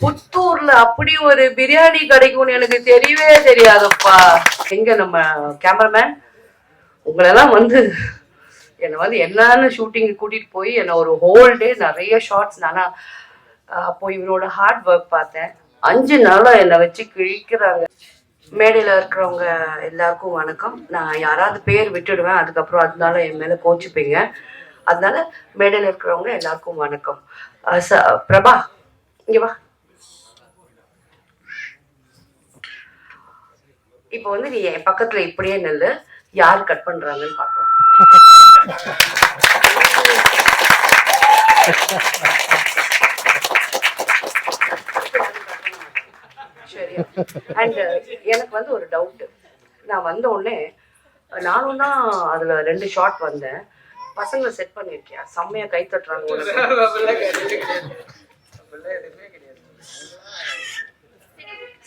புத்தூர்ல அப்படி ஒரு பிரியாணி கிடைக்கும்னு எனக்கு தெரியவே தெரியாதுப்பா. எங்க நம்ம கேமராமேன் உங்களெல்லாம் வந்து என்னை வந்து என்னன்னு ஷூட்டிங் கூட்டிட்டு போய் என்னை ஒரு ஹோல் டே நிறைய ஷார்ட்ஸ் நானா அப்போ இவனோட ஹார்ட் ஒர்க் பார்த்தேன். அஞ்சு நாளா என்னை வச்சு கிழிக்கிறாங்க. மேடையில் இருக்கிறவங்க எல்லாருக்கும் வணக்கம். நான் யாராவது பேர் விட்டுடுவேன். அதுக்கப்புறம் அதனால என் மேலே கோச்சிப்பீங்க. அதனால மேடையில் இருக்கிறவங்க எல்லாருக்கும் வணக்கம். ச- பிரபா இங்கே வா. இப்போ வந்து நீ என் பக்கத்துல இப்படியே நெல்லு. யார் கட் பண்றாங்கன்னு பார்க்கலாம். சரி அண்ட் எனக்கு வந்து ஒரு டவுட் நான் வந்த உடனே நானும் தான் அதுல ரெண்டு ஷாட் வந்தேன். பசங்களை செட் பண்ணிருக்கியா? செம்மையா கை தட்டுறாங்க உனக்கு.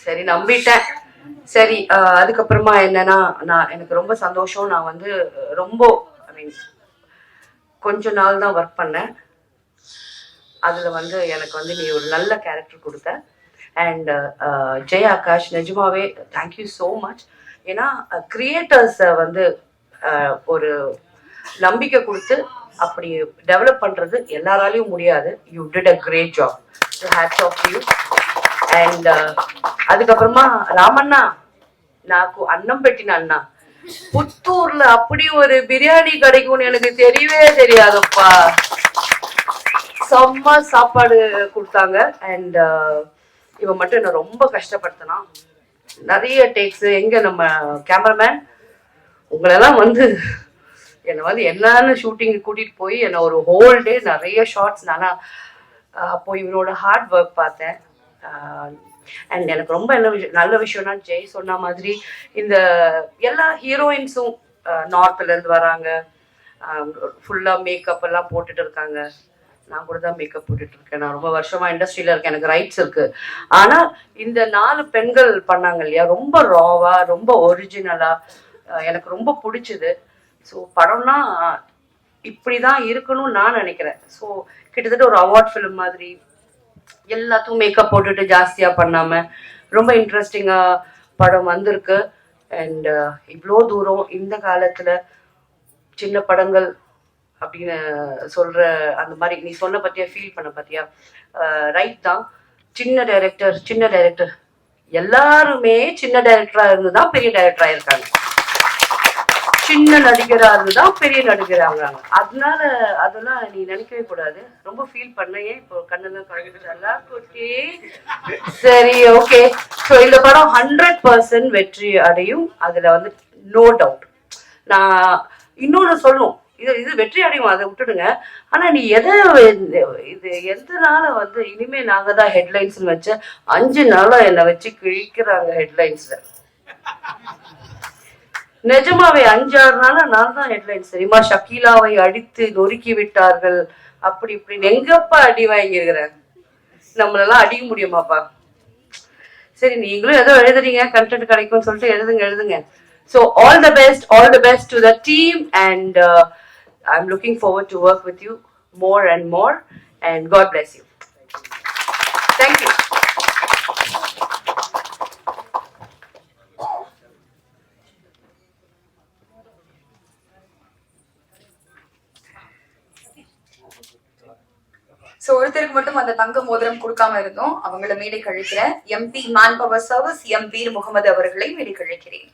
சரி நம்பிட்டேன். சரி அதுக்கப்புறமா என்னன்னா நான் எனக்கு ரொம்ப சந்தோஷம். நான் வந்து ரொம்ப ஐ மீன் கொஞ்ச நாள் தான் ஒர்க் பண்ணேன். அதில் வந்து எனக்கு வந்து நீ ஒரு நல்ல கேரக்டர் கொடுத்த. அண்ட் ஜெய் ஆகாஷ் நிஜமாவே தேங்க்யூ ஸோ மச் ஏன்னா கிரியேட்டர்ஸை வந்து ஒரு நம்பிக்கை கொடுத்து அப்படி டெவலப் பண்ணுறது எல்லாராலையும் முடியாது. You did a great job hats off you and அதுக்கப்புறமா ராமண்ணா నాకు అన్నం పెట్టిన అన్న புத்தூர்ல அப்படி ஒரு பிரியாணி கிடைக்கும்னு எனக்கு தெரியவே தெரியாதுப்பா செம்ம சாப்பாடு கொடுத்தாங்க அண்ட் இவன் மட்டும் என்ன ரொம்ப கஷ்டப்படுத்தினான் நிறைய டேக்ஸ் எங்க நம்ம கேமராமேன் உங்களெல்லாம் வந்து என்னை வந்து என்னன்னு ஷூட்டிங் கூட்டிட்டு போய் என்னை ஒரு ஹோல் டே நிறைய ஷார்ட்ஸ் நானா அஹ் அப்போ இவனோட ஹார்ட் ஒர்க் பார்த்தேன் அண்ட் எனக்கு ரொம்ப என்ன விஷயம் நல்ல விஷயம்னா ஜெய் சொன்ன மாதிரி இந்த எல்லா ஹீரோயின்ஸும் நார்த்துலேருந்து வராங்க. ஃபுல்லாக மேக்கப் எல்லாம் போட்டுட்டு இருக்காங்க. நான் கூட தான் மேக்கப் போட்டுட்டு இருக்கேன். நான் ரொம்ப வருஷமா இண்டஸ்ட்ரியில இருக்கேன். எனக்கு ரைட்ஸ் இருக்கு. ஆனா இந்த நாலு பெண்கள் பண்ணாங்க இல்லையா ரொம்ப ராவா ரொம்ப ஒரிஜினலா எனக்கு ரொம்ப பிடிச்சது. ஸோ படம்னா இப்படிதான் இருக்கணும்னு நான் நினைக்கிறேன். ஸோ கிட்டத்தட்ட ஒரு அவார்ட் ஃபிலிம் மாதிரி எல்லாத்துக்கும் மேக்கப் போட்டுட்டு ஜாஸ்தியா பண்ணாம ரொம்ப இன்ட்ரெஸ்டிங்கா படம் வந்திருக்கு. அண்ட் uh, இவ்வளோ தூரம் இந்த காலத்துல சின்ன படங்கள் அப்படின்னு சொல்ற அந்த மாதிரி நீ சொன்ன பத்தியா ஃபீல் பண்ண பத்தியா? ரைட் தான். சின்ன டைரக்டர் சின்ன டைரக்டர் எல்லாருமே சின்ன டைரக்டரா இருந்து தான் பெரிய டைரக்டரா இருக்காங்க. சின்ன நடிகரா இருந்தால் பெரிய நடிகராங்க அதனால அதெல்லாம் நீ நினைக்கவே கூடாது. ரொம்ப ஃபீல் பண்ணையே இப்போ கண்ணெல்லாம் கழுகுதல்லா குட்டி சரி ஓகே ஸோ இந்த படம் ஹண்ட்ரட் பர்சன்ட் வெற்றி அடையும். அதுல வந்து நோ டவுட் நான் இன்னொன்று சொல்லணும். இது இது வெற்றி அடையும் அதை விட்டுடுங்க. ஆனா நீ எதை இது எந்த நாள வந்து இனிமே நாங்க தான் ஹெட்லைன்ஸ் வச்ச அஞ்சு நாளா என்னை வச்சு கிழிக்கிறாங்க ஹெட்லைன்ஸ்ல நிஜமாவே அஞ்சாறு நாளா நான் தான் ஹெட்லைன்ஸ் தெரியுமா? ஷக்கீலாவை அடித்து நொறுக்கி விட்டார்கள். அப்படி இப்படின்னு எங்கப்பா அடி வாங்கியிருக்கிறேன் நம்மளெல்லாம் அடிக்க முடியுமாப்பா? சரி நீங்களும் ஏதோ எழுதுறீங்க கண்டென்ட் கிடைக்கும்னு சொல்லிட்டு எழுதுங்க எழுதுங்க. So all the best all the best to the team and I am looking forward to work with you more and more and God bless you thank you so ஒருத்தருக்கு மட்டும் அந்த தங்க மோதிரம் கொடுக்காம இருந்தோம். அவங்கள மேடை கழிக்கிறேன் MP man power service M Veer Mohammed அவர்களை மேடை கழிக்கிறேன்.